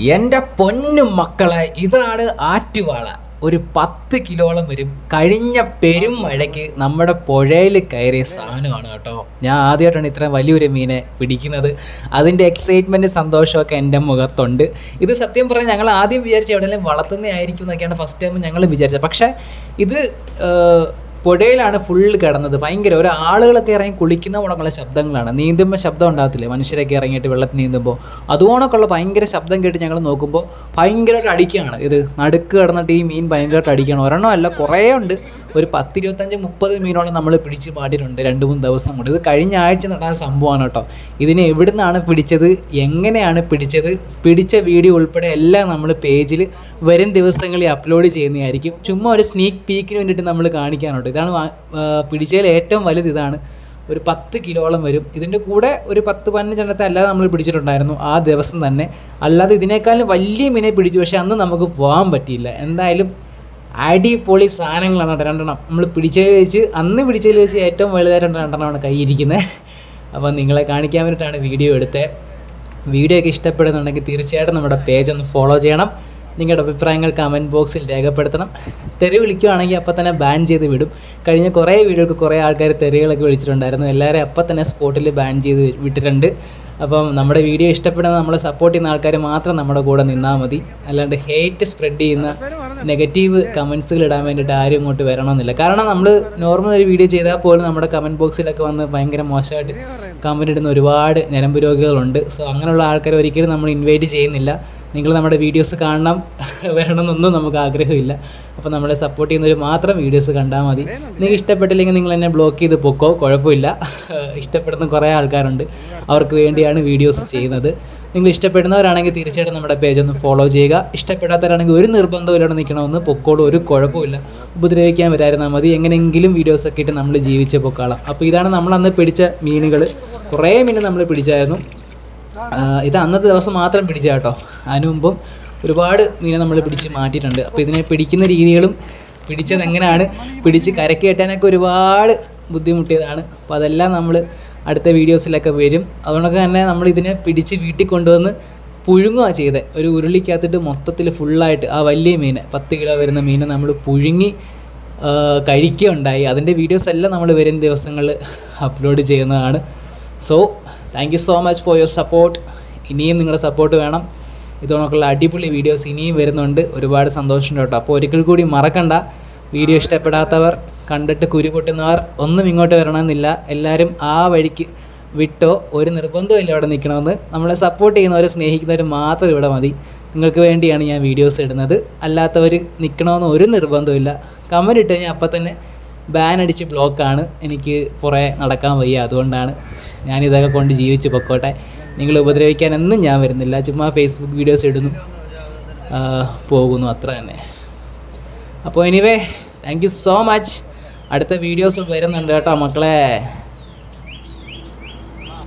എന്റെ പൊന്നും മക്കളെ ഇതാണ് ആറ്റുവാള. ഒരു പത്ത് കിലോളം വരും. കഴിഞ്ഞ പെരും മഴയ്ക്ക് നമ്മുടെ പുഴയിൽ കയറിയ സാധനമാണ് കേട്ടോ. ഞാൻ ആദ്യമായിട്ടാണ് ഇത്ര വലിയൊരു മീനെ പിടിക്കുന്നത്. അതിന്റെ എക്സൈറ്റ്മെന്റ് സന്തോഷമൊക്കെ എന്റെ മുഖത്തുണ്ട്. ഇത് സത്യം പറഞ്ഞാൽ ഞങ്ങൾ ആദ്യം വിചാരിച്ച എവിടെയെങ്കിലും വളർത്തുന്നതായിരിക്കും എന്നൊക്കെയാണ് ഫസ്റ്റ് ടൈം ഞങ്ങൾ വിചാരിച്ചത്. പക്ഷേ ഇത് പുഴയിലാണ് ഫുൾ കിടന്നത്. ഭയങ്കര ഒരു ആളുകളൊക്കെ ഇറങ്ങി കുളിക്കുന്ന ഉണക്കുള്ള ശബ്ദങ്ങളാണ്. നീന്തുമ്പോൾ ശബ്ദം ഉണ്ടാകത്തില്ലേ? മനുഷ്യരൊക്കെ ഇറങ്ങിയിട്ട് വെള്ളത്തിൽ നീന്തുമ്പോൾ അതുകൊണ്ടൊക്കെയുള്ള ഭയങ്കര ശബ്ദം കേട്ട് ഞങ്ങൾ നോക്കുമ്പോൾ ഭയങ്കരമായിട്ട് അടിക്കുകയാണ്. ഇത് നടുക്ക് കിടന്നിട്ട് ഈ മീൻ ഭയങ്കരമായിട്ട് അടിക്കുകയാണ്. ഒരെണ്ണം അല്ല കുറേ ഉണ്ട്. ഒരു പത്തിരുപത്തഞ്ച് മുപ്പത് മീനോളം നമ്മൾ പിടിച്ച് പാടിയിട്ടുണ്ട് രണ്ട് മൂന്ന് ദിവസം കൊണ്ട്. ഇത് കഴിഞ്ഞ ആഴ്ച നടന്ന സംഭവമാണ് കേട്ടോ. ഇതിനെ എവിടുന്നാണ് പിടിച്ചത് എങ്ങനെയാണ് പിടിച്ചത് പിടിച്ച വീഡിയോ ഉൾപ്പെടെ എല്ലാം നമ്മൾ പേജിൽ വരും ദിവസങ്ങളിൽ അപ്ലോഡ് ചെയ്യുന്നതായിരിക്കും. ചുമ്മാ ഒരു സ്നീക്ക് പീക്കിന് വേണ്ടിയിട്ട് നമ്മൾ കാണിക്കാനുണ്ട് ഇതാണ് പിടിച്ചതിൽ ഏറ്റവും വലുത് ഇതാണ്. ഒരു പത്ത് കിലോളം വരും. ഇതിന്റെ കൂടെ ഒരു പത്ത് പതിനഞ്ചെണ്ണത്തെ അല്ലാതെ നമ്മൾ പിടിച്ചിട്ടുണ്ടായിരുന്നു ആ ദിവസം തന്നെ. അല്ലാതെ ഇതിനേക്കാളും വലിയ മീനെ പിടിച്ചു. പക്ഷേ അന്ന് നമുക്ക് പോകാൻ പറ്റിയില്ല. എന്തായാലും അടിപൊളി സാധനങ്ങളാണ് കേട്ടോ രണ്ടെണ്ണം. നമ്മൾ പിടിച്ചതിൽ വെച്ച് അന്ന് പിടിച്ചതിൽ വെച്ച് ഏറ്റവും വലുതായിട്ട് രണ്ടെണ്ണമാണ് കൈയിരിക്കുന്നത് അപ്പോൾ നിങ്ങളെ കാണിക്കാൻ വേണ്ടിയിട്ടാണ് വീഡിയോ എടുത്തത് വീഡിയോ ഒക്കെ ഇഷ്ടപ്പെടുന്നുണ്ടെങ്കിൽ തീർച്ചയായിട്ടും നമ്മുടെ പേജ് ഒന്ന് ഫോളോ ചെയ്യണം. നിങ്ങളുടെ അഭിപ്രായങ്ങൾ കമന്റ് ബോക്സിൽ രേഖപ്പെടുത്തണം. തെറി വിളിക്കുകയാണെങ്കിൽ അപ്പോൾ തന്നെ ബാൻ ചെയ്ത് വിടും. കഴിഞ്ഞ കുറേ വീഡിയോക്ക് കുറേ ആൾക്കാർ തെറികളൊക്കെ വിളിച്ചിട്ടുണ്ടായിരുന്നു. എല്ലാവരെയും അപ്പോൾ തന്നെ സ്പോട്ടിൽ ബാൻ ചെയ്ത് വിട്ടിട്ടുണ്ട്. അപ്പം നമ്മുടെ വീഡിയോ ഇഷ്ടപ്പെടുന്ന നമ്മളെ സപ്പോർട്ട് ചെയ്യുന്ന ആൾക്കാർ മാത്രം നമ്മുടെ കൂടെ നിന്നാൽ മതി. അല്ലാണ്ട് ഹേറ്റ് സ്പ്രെഡ് ചെയ്യുന്ന നെഗറ്റീവ് കമൻസുകൾ ഇടാൻ വേണ്ടിയിട്ട് ആരും ഇങ്ങോട്ട് വരണമെന്നില്ല. കാരണം നമ്മൾ നോർമൽ ഒരു വീഡിയോ ചെയ്താൽ പോലും നമ്മുടെ കമന്റ് ബോക്സിലൊക്കെ വന്ന് ഭയങ്കര മോശമായിട്ട് കമന്റ് ഇടുന്ന ഒരുപാട് ഞരമ്പ് രോഗികളുണ്ട്. സോ അങ്ങനെയുള്ള ആൾക്കാരെ ഒരിക്കലും നമ്മൾ ഇൻവൈറ്റ് ചെയ്യുന്നില്ല. നിങ്ങൾ നമ്മുടെ വീഡിയോസ് കാണണം വരണമെന്നൊന്നും നമുക്ക് ആഗ്രഹമില്ല. അപ്പോൾ നമ്മളെ സപ്പോർട്ട് ചെയ്യുന്നവർ മാത്രം വീഡിയോസ് കണ്ടാൽ മതി. നിങ്ങൾക്ക് ഇഷ്ടപ്പെട്ടില്ലെങ്കിൽ നിങ്ങൾ എന്നെ ബ്ലോക്ക് ചെയ്ത് പൊക്കോ കുഴപ്പമില്ല. ഇഷ്ടപ്പെടുന്ന കുറേ ആൾക്കാരുണ്ട്. അവർക്ക് വേണ്ടിയാണ് വീഡിയോസ് ചെയ്യുന്നത്. നിങ്ങൾ ഇഷ്ടപ്പെടുന്നവരാണെങ്കിൽ തീർച്ചയായിട്ടും നമ്മുടെ പേജ് ഒന്ന് ഫോളോ ചെയ്യുക. ഇഷ്ടപ്പെടാത്തവരാണെങ്കിൽ ഒരു നിർബന്ധവും ഇല്ലാതെ നിൽക്കണമെന്ന് പൊക്കോട് ഒരു കുഴപ്പമില്ല. ഉപദ്രവിക്കാൻ വരായിരുന്നാൽ മതി. എങ്ങനെയെങ്കിലും വീഡിയോസൊക്കെ ഇട്ട് നമ്മൾ ജീവിച്ച് പൊക്കാളാം. അപ്പോൾ ഇതാണ് നമ്മൾ അന്ന് പിടിച്ച മീനുകൾ കുറേ മീൻ നമ്മൾ പിടിച്ചായിരുന്നു. ഇത് അന്നത്തെ ദിവസം മാത്രം പിടിച്ച കേട്ടോ. അതിനു മുമ്പും ഒരുപാട് മീനെ നമ്മൾ പിടിച്ച് മാറ്റിയിട്ടുണ്ട്. അപ്പോൾ ഇതിനെ പിടിക്കുന്ന രീതികളും പിടിച്ചത് എങ്ങനെയാണ്? പിടിച്ച് കരക്ക് കെട്ടാനൊക്കെ ഒരുപാട് ബുദ്ധിമുട്ടിയതാണ്. അപ്പോൾ അതെല്ലാം നമ്മൾ അടുത്ത വീഡിയോസിലൊക്കെ വരും. അതുകൊണ്ടൊക്കെ തന്നെ നമ്മൾ ഇതിനെ പിടിച്ച് വീട്ടിൽ കൊണ്ടുവന്ന് പുഴുങ്ങുക ചെയ്തത് ഒരു ഉരുളിക്കകത്തിട്ട് മൊത്തത്തിൽ ഫുള്ളായിട്ട് ആ വലിയ മീനെ പത്ത് കിലോ വരുന്ന മീനെ നമ്മൾ പുഴുങ്ങി കഴിക്കുകയുണ്ടായി. അതിന്റെ വീഡിയോസ് എല്ലാം നമ്മൾ വരും ദിവസങ്ങളിൽ അപ്ലോഡ് ചെയ്യുന്നതാണ്. So thank you so much for your support ഇനിയും നിങ്ങളുടെ സപ്പോർട്ട് വേണം. ഇതോണക്കുള്ള അടിപൊളി വീഡിയോസ് ഇനിയും വരുന്നുണ്ട്. ഒരുപാട് സന്തോഷമുണ്ട് കേട്ടോ. അപ്പോൾ ഒരിക്കൽ കൂടി മറക്കണ്ട. വീഡിയോ ഇഷ്ടപ്പെടാത്തവർ കണ്ടിട്ട് കുരു പൊട്ടുന്നവർ ഒന്നും ഇങ്ങോട്ട് വരണമെന്നില്ല. എല്ലാവരും ആ വഴിക്ക് വിട്ടോ. ഒരു നിർബന്ധമില്ല അവിടെ നിൽക്കണമെന്ന്. നമ്മളെ സപ്പോർട്ട് ചെയ്യുന്നവരെ സ്നേഹിക്കുന്നവർ മാത്രം ഇവിടെ മതി. നിങ്ങൾക്ക് വേണ്ടിയാണ് ഞാൻ വീഡിയോസ് ഇടുന്നത്. അല്ലാത്തവർ നിൽക്കണമെന്ന് ഒരു നിർബന്ധമില്ല കമന്റ് ഇട്ട് കഴിഞ്ഞാൽ അപ്പം തന്നെ ബാൻ അടിച്ച് ബ്ലോക്കാണ് എനിക്ക് പുറേ നടക്കാൻ വയ്യ. അതുകൊണ്ടാണ് ഞാനിതൊക്കെ കൊണ്ട് ജീവിച്ച് പൊക്കോട്ടെ. നിങ്ങൾ ഉപദ്രവിക്കാനൊന്നും ഞാൻ വരുന്നില്ല. ചുമ്മാ ഫേസ്ബുക്ക് വീഡിയോസ് ഇടുന്നു. പോകുന്നു. അത്ര തന്നെ. അപ്പോൾ anyway thank you so much അടുത്ത വീഡിയോസ് വരുന്നുണ്ട് കേട്ടോ മക്കളെ.